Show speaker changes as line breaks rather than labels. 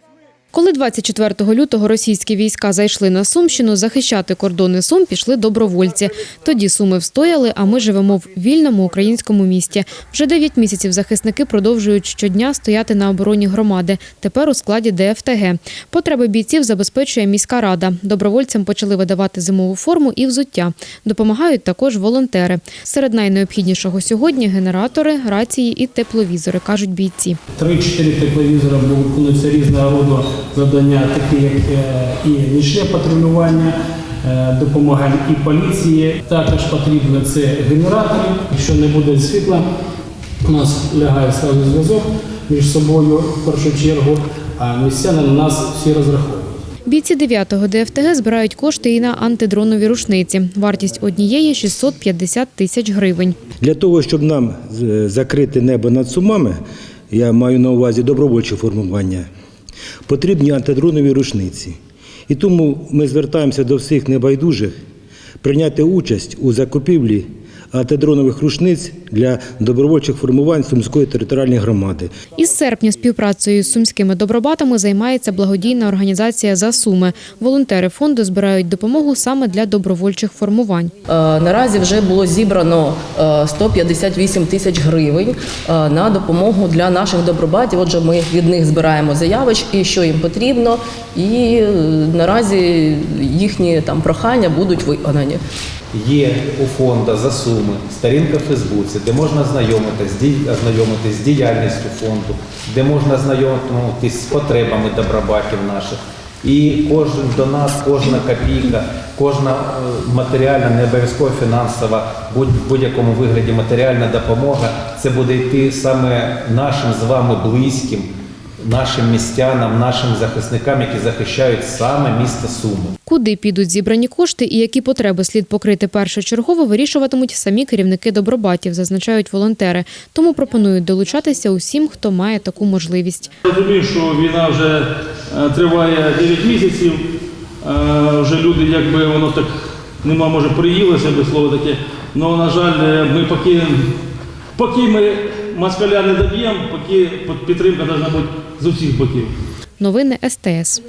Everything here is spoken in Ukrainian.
Nice move. Коли 24 лютого російські війська зайшли на Сумщину, захищати кордони Сум пішли добровольці. Тоді Суми встояли, а ми живемо в вільному українському місті. Вже 9 місяців захисники продовжують щодня стояти на обороні громади. Тепер у складі ДФТГ. Потреби бійців забезпечує міська рада. Добровольцям почали видавати зимову форму і взуття. Допомагають також волонтери. Серед найнеобхіднішого сьогодні генератори, рації і тепловізори, кажуть бійці.
Три-чотири тепловізора будуть виконуються різного роду завдання, такі як е, і нічне патрулювання, е, допомагаємо і поліції. Також потрібно це генератори. Якщо не буде світла, у нас лягає сразу зв'язок між собою в першу чергу, а містяни на нас всі розраховують.
Бійці 9-го ДФТГ збирають кошти і на антидронові рушниці. Вартість однієї 650 тисяч гривень.
Для того, щоб нам е, закрити небо над Сумами, я маю на увазі добровольче формування, потрібні антидронові рушниці. І тому ми звертаємося до всіх небайдужих прийняти участь у закупівлі антидронових рушниць для добровольчих формувань Сумської територіальної громади.
Із серпня співпрацею з сумськими добробатами займається благодійна організація «За Суми». Волонтери фонду збирають допомогу саме для добровольчих формувань.
Е, Наразі вже було зібрано е, 158 тисяч гривень е, на допомогу для наших добробатів. Отже, ми від них збираємо заявочки, що їм потрібно, і е, наразі їхні там прохання будуть виконані.
Є у фонду за суми сторінка в Фейсбуці, де можна ознайомитись з діяльністю фонду, де можна знайомитись з потребами добробатів наших. І кожен до нас, кожна копійка, кожна е, матеріальна, не обов'язково фінансова, будь в будь-якому вигляді матеріальна допомога, це буде йти саме нашим з вами близьким, нашим містянам, нашим захисникам, які захищають саме місто Суми.
Куди підуть зібрані кошти і які потреби слід покрити першочергово, вирішуватимуть самі керівники добробатів, зазначають волонтери. Тому пропонують долучатися усім, хто має таку можливість.
Розумію, що війна вже е, триває 9 місяців. Е, Вже люди, якби воно так нема, може, приїлося би слово таке. Але, на жаль, е, ми поки, поки ми москаля не доб'ємо, поки підтримка має бути з усіх боків.
Новини СТС.